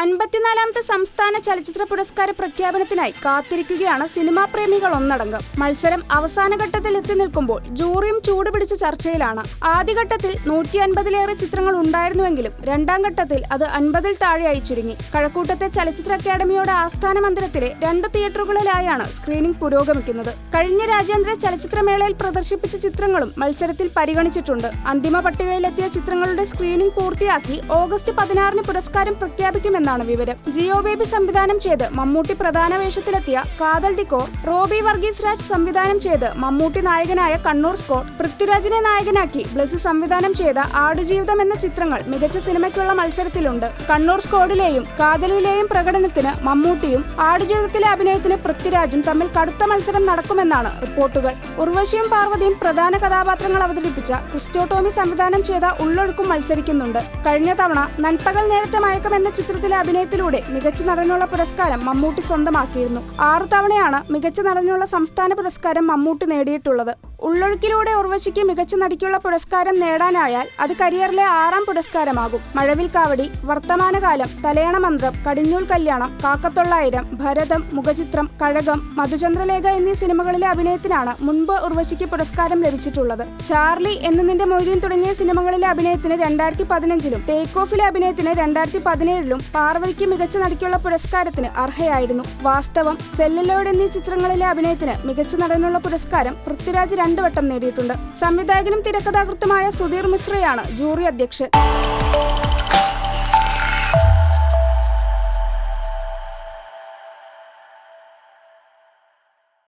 അൻപത്തിനാലാമത്തെ സംസ്ഥാന ചലച്ചിത്ര പുരസ്കാര പ്രഖ്യാപനത്തിനായി കാത്തിരിക്കുകയാണ് സിനിമാ പ്രേമികൾ ഒന്നടങ്കം. മത്സരം അവസാന ഘട്ടത്തിൽ എത്തി നിൽക്കുമ്പോൾ ജൂറിയും ചൂടുപിടിച്ച ചർച്ചയിലാണ്. ആദ്യഘട്ടത്തിൽ നൂറ്റി അൻപതിലേറെ ചിത്രങ്ങൾ ഉണ്ടായിരുന്നുവെങ്കിലും രണ്ടാം ഘട്ടത്തിൽ അത് അൻപതിൽ താഴെയായി ചുരുങ്ങി. കഴക്കൂട്ടത്തെ ചലച്ചിത്ര അക്കാദമിയുടെ ആസ്ഥാന മന്ദിരത്തിലെ രണ്ട് തിയേറ്ററുകളിലായാണ് സ്ക്രീനിംഗ് പുരോഗമിക്കുന്നത്. കഴിഞ്ഞ രാജ്യാന്തര ചലച്ചിത്രമേളയിൽ പ്രദർശിപ്പിച്ച ചിത്രങ്ങളും മത്സരത്തിൽ പരിഗണിച്ചിട്ടുണ്ട്. അന്തിമ പട്ടികയിലെത്തിയ ചിത്രങ്ങളുടെ സ്ക്രീനിംഗ് പൂർത്തിയാക്കി ഓഗസ്റ്റ് പതിനാറിന് പുരസ്കാരം പ്രഖ്യാപിക്കുമെന്നാണ് വിവരം. ജിയോ ബേബി സംവിധാനം ചെയ്ത് മമ്മൂട്ടി പ്രധാന വേഷത്തിലെത്തിയ കാതൽ ഡിക്കോ റോബി വർഗീസ് രാജ് സംവിധാനം ചെയ്ത് മമ്മൂട്ടി നായകനായ കണ്ണൂർ സ്കോട്ട് പൃഥ്വിരാജിനെ നായകനാക്കി ബ്ലസ് സംവിധാനം ചെയ്ത ആടുജീവിതം എന്ന ചിത്രങ്ങൾ മികച്ച സിനിമയ്ക്കുള്ള മത്സരത്തിലുണ്ട്. കണ്ണൂർ സ്കോഡിലെയും കാതലിലെയും പ്രകടനത്തിന് മമ്മൂട്ടിയും ആടുജീവിതത്തിലെ അഭിനയത്തിന് പൃഥ്വിരാജും തമ്മിൽ കടുത്ത മത്സരം നടക്കുമെന്നാണ് റിപ്പോർട്ടുകൾ. ഉർവശിയും പാർവതിയും പ്രധാന കഥാപാത്രങ്ങൾ അവതരിപ്പിച്ച ക്രിസ്റ്റോട്ടോമി സംവിധാനം ചെയ്ത ഉള്ളൊഴുക്കും മത്സരിക്കുന്നുണ്ട്. കഴിഞ്ഞ തവണ നൻപകൽ നേരത്തെ മയക്കം എന്ന ചിത്രത്തിലെ അഭിനയത്തിലൂടെ മികച്ച നടനുള്ള പുരസ്കാരം മമ്മൂട്ടി സ്വന്തമാക്കിയിരുന്നു. ആറു തവണയാണ് മികച്ച നടനുള്ള സംസ്ഥാന പുരസ്കാരം മമ്മൂട്ടി നേടിയിട്ടുള്ളത്. ഉള്ളൊഴുക്കിലൂടെ ഉർവശിക്ക് മികച്ച നടിക്കുള്ള പുരസ്കാരം നേടാനായാൽ അത് കരിയറിലെ ആറാം പുരസ്കാരമാകും. മഴവിൽ കാവടി വർത്തമാനകാലം തലയണ മന്ത്രം കടിഞ്ഞൂൽ കല്യാണം കാക്കത്തൊള്ളായിരം ഭരതം മുഖചിത്രം കഴകം മധുചന്ദ്രലേഖ എന്നീ സിനിമകളിലെ അഭിനയത്തിനാണ് മുൻപ് ഉർവശിക്ക് പുരസ്കാരം ലഭിച്ചിട്ടുള്ളത്. ചാർലി എന്ന് നിന്റെ മൊയ്തീൻ തുടങ്ങിയ സിനിമകളിലെ അഭിനയത്തിന് രണ്ടായിരത്തി പതിനഞ്ചിലും ടേക്ക് ഓഫിലെ അഭിനയത്തിന് രണ്ടായിരത്തി പതിനേഴിലും പാർവതിക്ക് മികച്ച നടിക്കുള്ള പുരസ്കാരത്തിന് അർഹയായിരുന്നു. വാസ്തവം സെല്ലലോഡ് എന്നീ ചിത്രങ്ങളിലെ അഭിനയത്തിന് മികച്ച നടനുള്ള പുരസ്കാരം പൃഥ്വിരാജ് രണ്ടു വട്ടം നേടിയിട്ടുണ്ട്. സംവിധായകനും തിരക്കഥാകൃത്തുമായ സുധീർ മിശ്രയാണ് ജൂറി അധ്യക്ഷൻ.